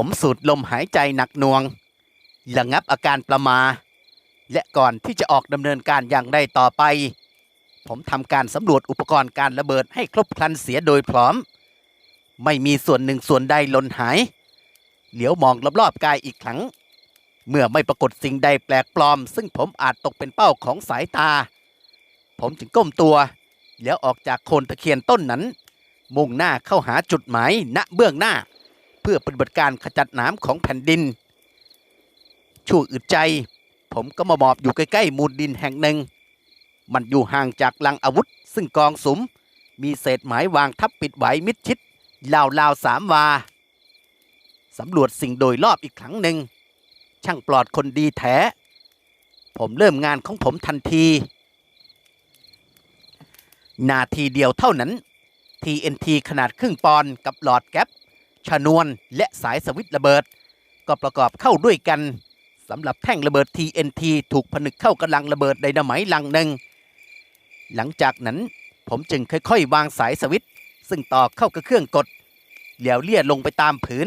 ผมสูดลมหายใจหนักหน่วงระงับอาการประมา และก่อนที่จะออกดำเนินการอย่างใดต่อไป ผมทำการสำรวจอุปกรณ์การระเบิดให้ครบครันเสียโดยพร้อม ไม่มีส่วนหนึ่งส่วนใดหล่นหาย เหลียวมองรอบๆกายอีกครั้ง เมื่อไม่ปรากฏสิ่งใดแปลกปลอม ซึ่งผมอาจตกเป็นเป้าของสายตา ผมจึงก้มตัว แล้วออกจากโคนตะเคียนต้นนั้น มุ่งหน้าเข้าหาจุดหมายณเบื้องหน้า พื่อปฏิบัติการขจัดน้ำของแผ่นดิน ชั่วอึดใจ ผมก็มาหมอบอยู่ใกล้ๆมูลดินแห่งหนึ่ง มันอยู่ห่างจากลังอาวุธ ซึ่งกองสุม มีเศษไม้วางทับปิดไว้มิดชิดราวๆสามวาสำรวจสิ่งโดยรอบอีกครั้งหนึ่ง ช่างปลอดคนดีแท้ ผมเริ่มงานของผมทันที นาทีเดียวเท่านั้น TNT ขนาดครึ่งปอนกับหลอดแก๊ป ชนวน และสายสวิตระเบิด ก็ประกอบเข้าด้วยกันสำหรับแท่งระเบิด TNT ถูกผนึกเข้ากำลังระเบิดไดนาไมต์ลังหนึ่ง หลังจากนั้นผมจึงค่อยๆ วางสายสวิตซึ่งต่อเข้ากับเครื่องกดเหลียวเลี่ยลงไปตามผืน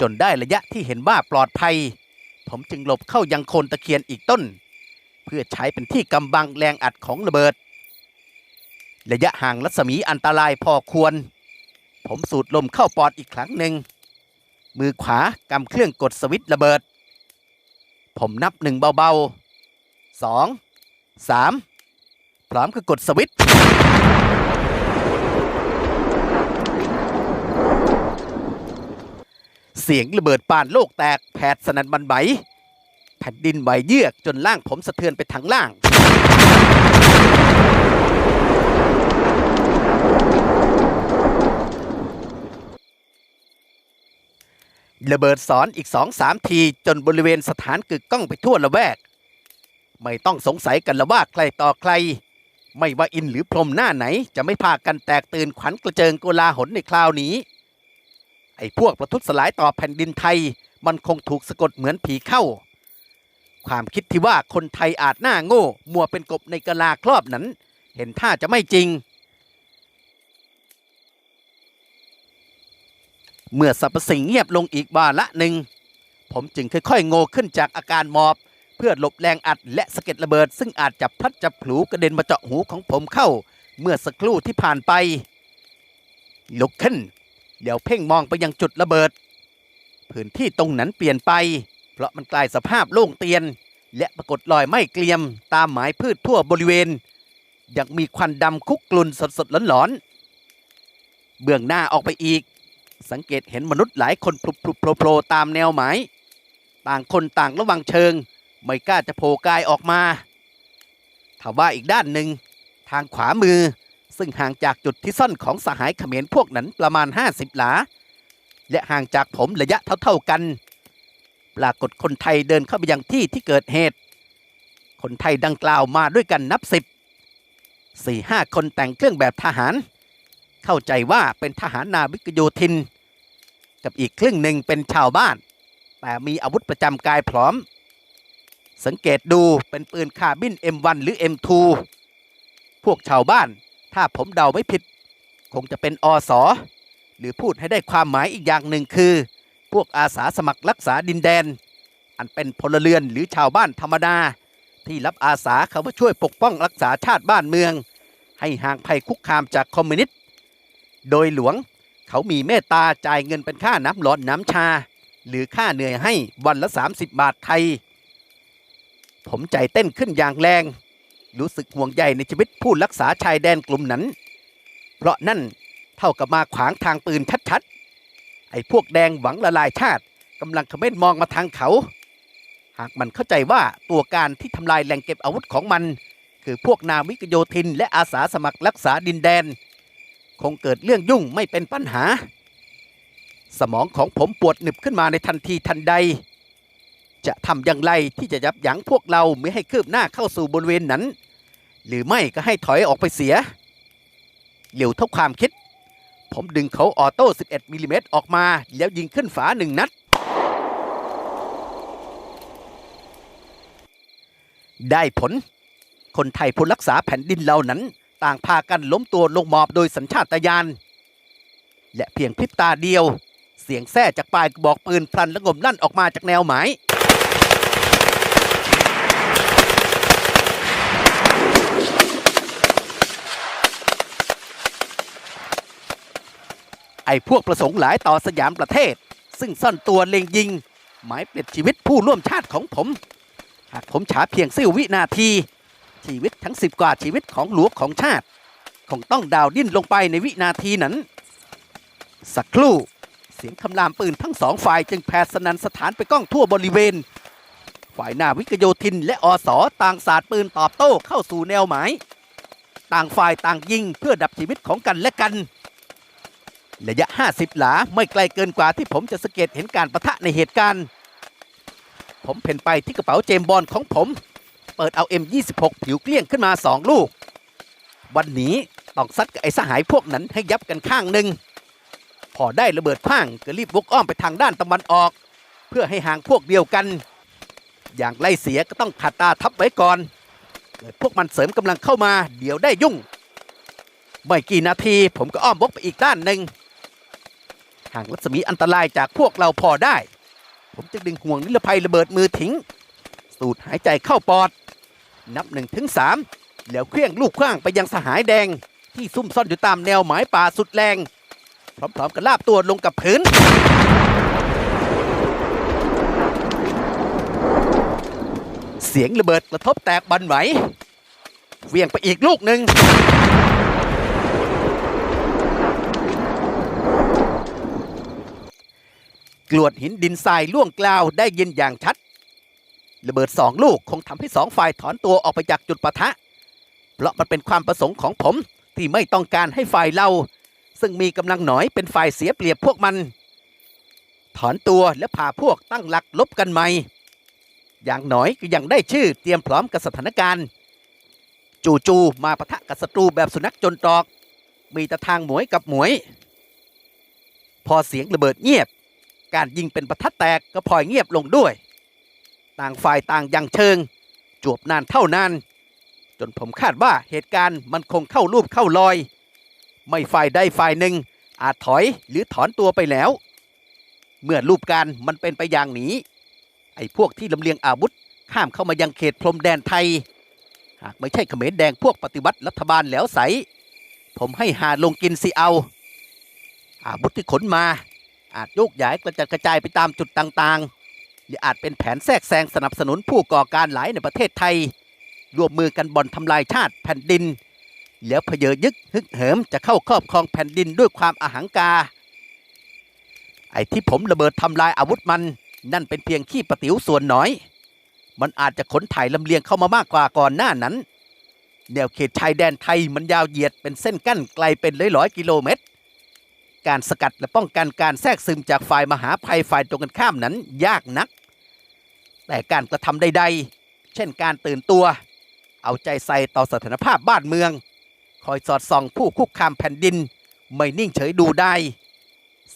จนได้ระยะที่เห็นว่าปลอดภัย ผมจึงหลบเข้ายังโคนตะเคียนอีกต้น เพื่อใช้เป็นที่กำบังแรงอัดของระเบิด ระยะห่างรัศมีอันตรายพอควร ผมสูดลมเข้าปอดอีกครั้งหนึ่ง มือขวากำเครื่องกดสวิตช์ระเบิด ผมนับหนึ่งเบาๆสองสามพร้อมกับกดสวิตช์เสียงระเบิดปานโลกแตกแผดสนันบันไหวแผ่นดินไหวเยือกจนล่างผมสะเทือนไปทั้งล่าง ระเบิดสอนอีกสองสามทีจนบริเวณสถานกึกก้องไปทั่วละแวก ไม่ต้องสงสัยกันละว่าใครต่อใคร ไม่ว่าอินหรือพรมหน้าไหนจะไม่พากันแตกตื่นขวัญกระเจิงโกลาหลในคราวนี้ ไอ้พวกประทุษสลายต่อแผ่นดินไทย มันคงถูกสะกดเหมือนผีเข้า ความคิดที่ว่าคนไทยอาจหน้าโง่ มัวเป็นกบในกะลาครอบนั้น เห็นท่าจะไม่จริง เมื่อสรรพสิ่งเงียบลงอีกวาระหนึ่ง ผมจึงค่อยๆโง่ขึ้นจากอาการหมอบ เพื่อหลบแรงอัดและสะเก็ดระเบิด ซึ่งอาจจับพลัดจับผลูกระเด็นมาเจาะหูของผมเข้า เมื่อสักครู่ที่ผ่านไป ลุกขึ้น เดี๋ยวเพ่งมองไปยังจุดระเบิด พื้นที่ตรงนั้นเปลี่ยนไป เพราะมันกลายสภาพโล่งเตียน และปรากฏรอยไหม้เกลียม ตามหมายพืชทั่วบริเวณยังมีควันดำคุกกลุ่นสดๆหลอนๆเบื้องหน้าออกไปอีก สังเกตเห็นมนุษย์หลายคนพลุบพลุบโผล่โผล่ตามแนวหมาย ต่างคนต่างระวังเชิง ไม่กล้าจะโผล่กายออกมาถ้าว่าอีกด้านหนึ่ง ทางขวามือซึ่งห่างจากจุดที่ซ่อนของสหายเขมรพวกนั้นประมาณ 50 หลา และห่างจากผมระยะเท่าๆกัน ปรากฏคนไทยเดินเข้าไปยังที่ที่เกิดเหตุ คนไทยดังกล่าวมาด้วยกันนับสิบสี่ห้าคนแต่งเครื่องแบบทหาร เข้าใจว่าเป็นทหารนาวิกโยธิน กับอีกครึ่งหนึ่งเป็นชาวบ้าน แต่มีอาวุธประจำกายพร้อม สังเกตดูเป็นปืนคาบิน M1 หรือ M2 พวกชาวบ้าน ถ้าผมเดาไม่ผิด คงจะเป็นอสอหรือพูดให้ได้ความหมายอีกอย่างหนึ่งคือ พวกอาสาสมัครรักษาดินแดน อันเป็นพลเรือนหรือชาวบ้านธรรมดา ที่รับอาสาเขามาช่วยปกป้องรักษาชาติบ้านเมือง ให้ห่างภัยคุกคามจากคอมมิวนิสต์ โดยหลวง เขามีเมตตาจ่ายเงินเป็นค่าน้ำร้อนน้ำชา หรือค่าเหนื่อยให้วันละ 30 บาทไทย ผมใจเต้นขึ้นอย่างแรง รู้สึกห่วงใยในชีวิตผู้รักษาชายแดนกลุ่มนั้น เพราะนั่นเท่ากับมาขวางทางปืนชัดๆ ไอ้พวกแดงหวังละลายชาติกำลังเขม้นมองมาทางเขา หากมันเข้าใจว่าตัวการที่ทำลายแหล่งเก็บอาวุธของมัน คือพวกนาวิกโยธินและอาสาสมัครรักษาดินแดน คงเกิดเรื่องยุ่งไม่เป็นปัญหา สมองของผมปวดหนึบขึ้นมาในทันทีทันใด จะทำอย่างไรที่จะยับยั้งพวกเราไม่ให้คืบหน้าเข้าสู่บริเวณนั้น หรือไม่ก็ให้ถอยออกไปเสียเร็วเท่าความคิด ผมดึงเขาออโต้ 11มิลลิเมตรออกมา แล้วยิงขึ้นฝาหนึ่งนัด ได้ผล คนไทยผู้รักษาแผ่นดินเหล่านั้น ต่างพากันล้มตัวลงหมอบโดยสัญชาตญาณและเพียงพริบตาเดียว เสียงแส้จากปลายกระบอกปืนพลันและงมลั่นออกมาจากแนวหมายไอ้พวกประสงค์หลายต่อสยามประเทศ ซึ่งซ่อนตัวเล็งยิง หมายเปลี่ยนชีวิตผู้ร่วมชาติของผม หากผมฉาเพียงเสี้ยววินาที ชีวิตทั้งสิบกว่าชีวิตของหลวงของชาติ คงต้องดาวดิ้นลงไปในวินาทีนั้น สักครู่เสียงคำรามปืนทั้งสองฝ่ายจึงแผ่สนันสถานไปกล้องทั่วบริเวณ ฝ่ายหน้าวิกโยธินและอสอต่างสาดปืนตอบโต้เข้าสู่แนวหมาย ต่างฝ่ายต่างยิงเพื่อดับชีวิตของกันและกันระยะ 50 หลาไม่ไกลเกินกว่าที่ผมจะสังเกตเห็นการประทะในเหตุการณ์ ผมเพ่นไปที่กระเป๋าเจมบอลของผม เปิดเอา M26 ผิวเกลี้ยงขึ้นมาสองลูก วันนี้ต้องซัดกับไอ้สหายพวกนั้นให้ยับกันข้างหนึ่งพอได้ระเบิดข้างก็รีบวกอ้อมไปทางด้านตะวันออก เพื่อให้ห่างพวกเดียวกัน อย่างไล่เสียก็ต้องขัดตาทับไว้ก่อนเกิดพวกมันเสริมกำลังเข้ามา เดี๋ยวได้ยุ่ง ไม่กี่นาทีผมก็อ้อมวกไปอีกด้านหนึ่งห่างรัศมีอันตรายจากพวกเราพอได้ ผมจึงดึงห่วงนิรภัยระเบิดมือทิ้ง สูดหายใจเข้าปอด นับหนึ่งถึงสามแล้วเคลื่องลูกขว้างไปยังสหายแดง ที่ซุ่มซ่อนอยู่ตามแนวหมายป่าสุดแรง พร้อมๆกับลาบตัวลงกับพื้น เสียงระเบิดกระทบแตกบันไหวเวียงไปอีกลูกหนึ่งกรวดหินดินทรายล่วงกล่าวได้ยินอย่างชัด ระเบิดสองลูกคงทำให้สองฝ่ายถอนตัวออกไปจากจุดปะทะ เพราะมันเป็นความประสงค์ของผมที่ไม่ต้องการให้ฝ่ายเรา ซึ่งมีกำลังหน่อยเป็นฝ่ายเสียเปรียบพวกมัน ถอนตัวและพาพวกตั้งหลักลบกันใหม่ อย่างน้อยก็ยังได้ชื่อเตรียมพร้อมกับสถานการณ์ จู่ๆมาปะทะกับศัตรูแบบสุนัขจนตรอก มีแต่ทางหมวยกับหมวย พอเสียงระเบิดเงียบ การยิงเป็นประทัดแตกก็พลอยเงียบลงด้วย ต่างฝ่ายต่างยังเชิง จวบนานเท่านานจนผมคาดว่าเหตุการณ์มันคงเข้ารูปเข้ารอย ไม่ฝ่ายใดฝ่ายหนึ่ง อาจถอยหรือถอนตัวไปแล้ว เมื่อรูปการมันเป็นไปอย่างนี้ ไอ้พวกที่ลำเลียงอาวุธข้ามเข้ามายังเขตพรมแดนไทย หากไม่ใช่เขมรแดงพวกปฏิวัติรัฐบาลแล้วใส ผมให้หาลงกินสิเอา อาวุธที่ขนมา อาจโยกย้ายกระจัดกระจายไปตามจุดต่างๆ ออาจเป็นแผนแทรกแซงสนับสนุนผู้ก่อการหลายในประเทศไทย ร่วมมือกันบ่อนทำลายชาติแผ่นดิน แล้วเพเยอยึกฮึกเหิมจะเข้าครอบครองแผ่นดินด้วยความอาหังกา ไอ้ที่ผมระเบิดทำลายอาวุธมัน นั่นเป็นเพียงขี้ประติ๋วส่วนน้อย มันอาจจะขนถ่ายลำเลียงเข้ามามากกว่าก่อนหน้านั้น แนวเขตชายแดนไทยมันยาวเหยียดเป็นเส้นกั้นไกลเป็นร้อยร้อยๆกิโลเมตรการสกัดและป้องกันการแทรกซึมจากฝ่ายมหาภัยฝ่ายตรงกันข้ามนั้นยากนัก แต่การกระทำใดๆ เช่นการตื่นตัว เอาใจใส่ต่อสถานภาพบ้านเมือง คอยสอดส่องผู้คุกคามแผ่นดิน ไม่นิ่งเฉยดูได้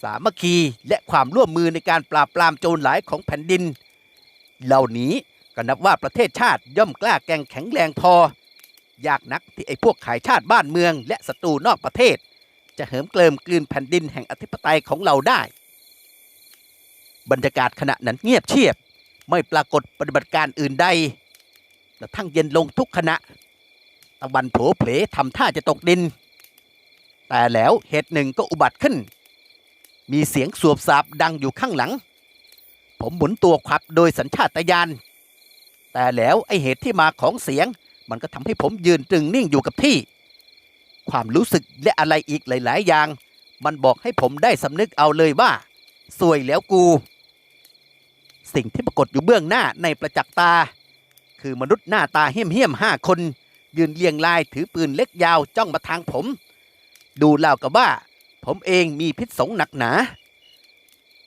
สามัคคีและความร่วมมือในการปราบปรามโจรหลายของแผ่นดิน เหล่านี้ก็นับว่าประเทศชาติย่อมกล้าแกงแข็งแรงพอ ยากนักที่ไอ้พวกขายชาติบ้านเมือง และศัตรูนอกประเทศ จะเหิมเกลิมกลืนแผ่นดินแห่งอธิปไตยของเราได้ บรรยากาศขณะนั้นเงียบเชียบ ไม่ปรากฏปฏิบัติการอื่นใดกระทั่งเย็นลงทุกขณะ ตะวันโผเพลทำท่าจะตกดิน แต่แล้วเหตุหนึ่งก็อุบัติขึ้น มีเสียงสวบสาบดังอยู่ข้างหลัง ผมหมุนตัวควับโดยสัญชาตญาณ แต่แล้วไอเหตุที่มาของเสียง มันก็ทำให้ผมยืนตรึงนิ่งอยู่กับที่ ความรู้สึกและอะไรอีกหลาย ๆ อย่าง มันบอกให้ผมได้สำนึกเอาเลยว่า สวยแล้วกู สิ่งที่ปรากฏอยู่เบื้องหน้าในประจักษ์ตา คือมนุษย์หน้าตาเหี้ยมเหี้ยมๆห้าคน ยืนเรียงรายถือปืนเล็กยาวจ้องมาทางผม ดูเล่าวกับว่า ผมเองมีพิษสงหนักหนา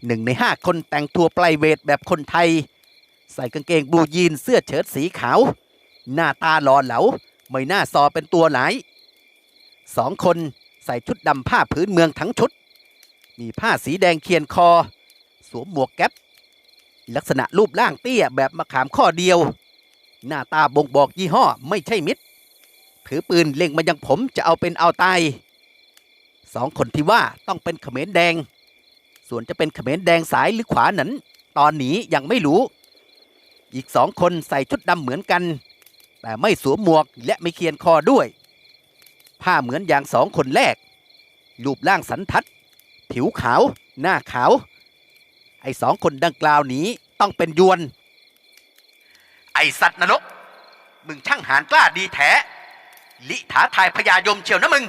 หนึ่งในห้าคนแต่งตัวไพรเวทแบบคนไทย ใส่กางเกงบลูยีนเสื้อเชิ้ตสีขาว หน้าตาหล่อเหลาไม่น่าซอเป็นตัวหลายสองคนใส่ชุดดำผ้าพื้นเมืองทั้งชุด มีผ้าสีแดงเคียนคอ สวมหมวกแก๊ป ลักษณะรูปร่างเตี้ยแบบมะขามข้อเดียว หน้าตาบ่งบอกยี่ห้อไม่ใช่มิตร ถือปืนเล็งมายังผมจะเอาเป็นเอาตายสองคนที่ว่าต้องเป็นเขมรแดง ส่วนจะเป็นเขมรแดงสายหรือขวานั้น ตอนนี้ยังไม่รู้ อีกสองคนใส่ชุดดำเหมือนกัน แต่ไม่สวมหมวกและไม่เคียนคอด้วย ผ้าเหมือนอย่างสองคนแรก รูปร่างสันทัด ผิวขาว หน้าขาว ไอ้สองคนดังกล่าวนี้ต้องเป็นยวน ไอสัตว์นรก มึงช่างหานกล้าดีแท้ ลิถาทายพญายมเชียวนะมึง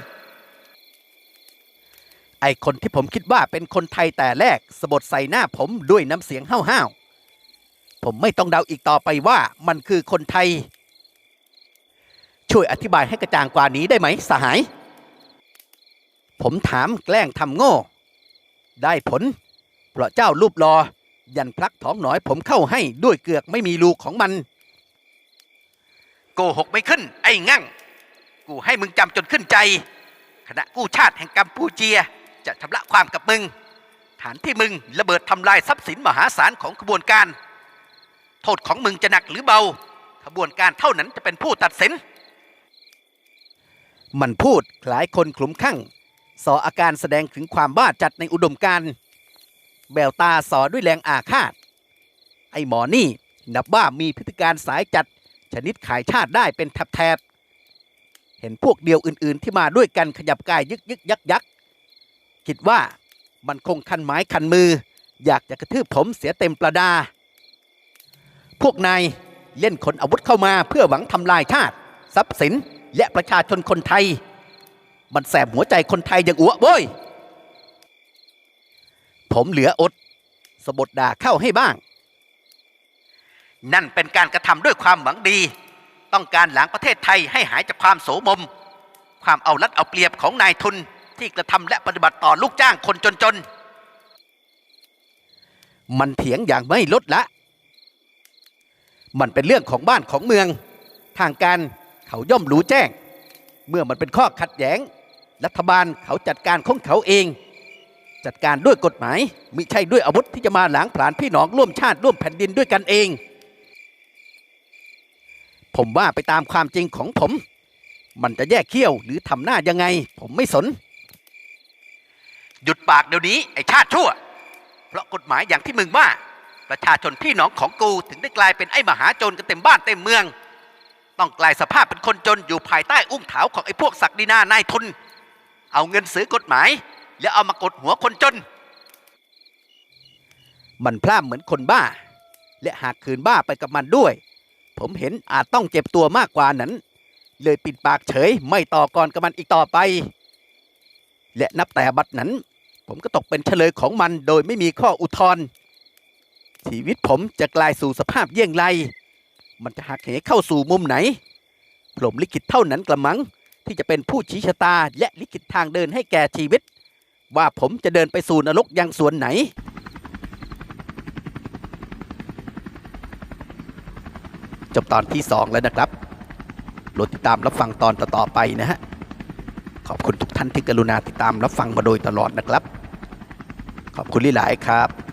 ไอคนที่ผมคิดว่าเป็นคนไทยแต่แรกสะบดใส่หน้าผมด้วยน้ำเสียงห้าวๆ ผมไม่ต้องเดาอีกต่อไปว่ามันคือคนไทย ช่วยอธิบายให้กระจ่างกว่านี้ได้ไหมสหาย ผมถามแกล้งทำโง่ ได้ผล เพราะเจ้ารูปรอ ยันพลักท้องหนอยผมเข้าให้ด้วยเกือกไม่มีลูกของมัน โกหกไม่ขึ้น ไอ้งั่ง กูให้มึงจำจนขึ้นใจ คณะกู้ชาติแห่งกัมพูเจียจะชำระความกับมึง ฐานที่มึงระเบิดทำลายทรัพย์สินมหาศาลของขบวนการ โทษของมึงจะหนักหรือเบา ขบวนการเท่านั้นจะเป็นผู้ตัดสิน มันพูดคล้ายคนขลุ่มข้างสออาการแสดงถึงความบ้าจัดในอุดมการณ์ แววตาสอด้วยแรงอาฆาต ไอ้หมอนี่นับว่ามีพฤติการสายจัดชนิดขายชาติได้เป็นแถบๆ เห็นพวกเดียวอื่นๆที่มาด้วยกันขยับกายยึกยึกยักยักคิดว่ามันคงคันไม้คันมือ อยากจะกระทืบผมเสียเต็มประดา พวกนายเล่นขนอาวุธเข้ามาเพื่อหวังทำลายชาติ ทรัพย์สินและประชาชนคนไทย มันแสบหัวใจคนไทยอย่างอ้วโว้ย ผมเหลืออดสะบดด่าเข้าให้บ้าง นั่นเป็นการกระทำด้วยความหวังดี ต้องการหลังประเทศไทยให้หายจากความโสมม ความเอารัดเอาเปรียบของนายทุนที่กระทำและปฏิบัติต่อลูกจ้างคนจนๆ มันเถียงอย่างไม่ลดละ มันเป็นเรื่องของบ้านของเมือง ทางการเขาย่อมรู้แจ้ง เมื่อมันเป็นข้อขัดแย้ง รัฐบาลเขาจัดการของเขาเอง จัดการด้วยกฎหมายมิใช่ด้วยอาวุธที่จะมาหลางผลาญพี่น้องร่วมชาติร่วมแผ่นดินด้วยกันเอง ผมว่าไปตามความจริงของผม มันจะแยกเขี้ยวหรือทำหน้ายังไง ผมไม่สน หยุดปากเดี๋ยวนี้ไอ้ชาติชั่ว เพราะกฎหมายอย่างที่มึงว่า ประชาชนพี่น้องของกูถึงได้กลายเป็นไอ้มหาโจรกันเต็มบ้านเต็มเมือง ต้องกลายสภาพเป็นคนจนอยู่ภายใต้อุ้งเถาของไอ้พวกศักดินานายทุน เอาเงินซื้อกฎหมาย แล้วเอามากดหัวคนจน มันพร่ำเหมือนคนบ้า และหากคืนบ้าไปกับมันด้วย ผมเห็นอาจต้องเจ็บตัวมากกว่านั้น เลยปิดปากเฉยไม่ต่อกรกับมันอีกต่อไป และนับแต่บัดนั้น ผมก็ตกเป็นเฉลยของมันโดยไม่มีข้ออุทธรณ์ชีวิตผมจะกลายสู่สภาพเยี่ยงไร มันจะหักเหเข้าสู่มุมไหนพรหมลิขิตเท่านั้นกระมัง ที่จะเป็นผู้ชี้ชะตาและลิขิตทางเดินให้แก่ชีวิต ว่าผมจะเดินไปสู่นรกยังส่วนไหน จบตอนที่ 2 แล้วนะครับโปรดติดตามรับฟังตอนต่อๆไปนะฮะ ขอบคุณทุกท่านที่กรุณาติดตามรับฟังมาโดยตลอดนะครับ ขอบคุณหลายครับ